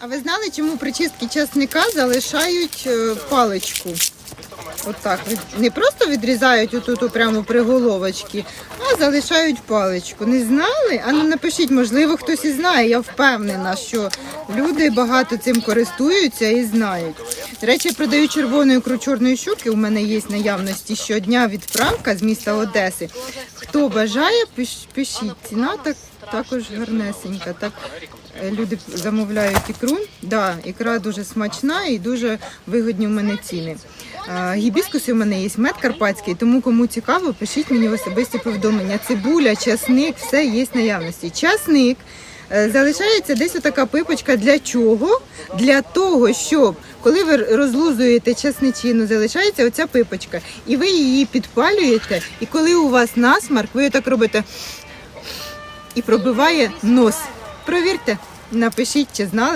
А ви знали, чому при чистці часника залишають е, паличку? Отак. Від- Не просто відрізають отут прямо при головочці, а залишають паличку. Не знали? А ну напишіть, можливо, хтось і знає. Я впевнена, що люди багато цим користуються і знають. До речі, я продаю червону ікру чорної щуки. У мене є наявності щодня відправка з міста Одеси. Хто бажає, пиш- пишіть. Ціна так, також гарнесенька. Так е, люди замовляють ікру. Да, ікра дуже смачна і дуже вигодні в мене ціни. Гібіскуси у мене є мед карпатський, тому кому цікаво, пишіть мені в особисті повідомлення. Цибуля, часник, все є в наявності. Часник. е, Залишається десь отака пипочка. Для чого? Для того, щоб коли ви розлузуєте часничину, залишається оця пипочка, і ви її підпалюєте. І коли у вас насмарк, ви так робите і пробиває нос. Провірте, напишіть, чи знали.